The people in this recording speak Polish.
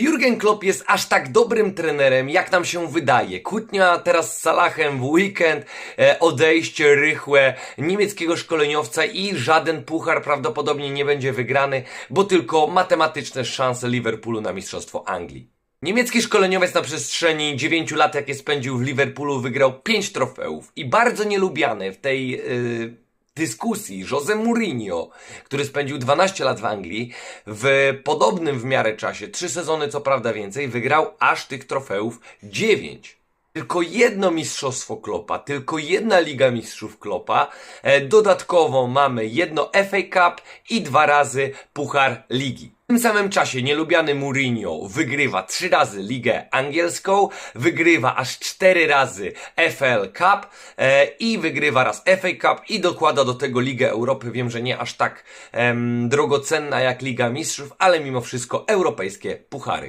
Jurgen Klopp jest aż tak dobrym trenerem, jak nam się wydaje. Kłótnia teraz z Salahem w weekend, e, odejście rychłe niemieckiego szkoleniowca i żaden puchar prawdopodobnie nie będzie wygrany, bo tylko matematyczne szanse Liverpoolu na mistrzostwo Anglii. Niemiecki szkoleniowiec na przestrzeni 9 lat, jakie spędził w Liverpoolu, wygrał 5 trofeów i bardzo nielubiany w tej yy, dyskusji Jose Mourinho, który spędził 12 lat w Anglii, w podobnym w miarę czasie, 3 sezony co prawda więcej, wygrał aż tych trofeów 9. Tylko jedno mistrzostwo Klopa, tylko jedna Liga Mistrzów Klopa. E, dodatkowo mamy jedno FA Cup i dwa razy Puchar Ligi. W tym samym czasie nielubiany Mourinho wygrywa trzy razy Ligę Angielską, wygrywa aż cztery razy FL Cup e, i wygrywa raz FA Cup i dokłada do tego Ligę Europy. Wiem, że nie aż tak em, drogocenna jak Liga Mistrzów, ale mimo wszystko europejskie puchary.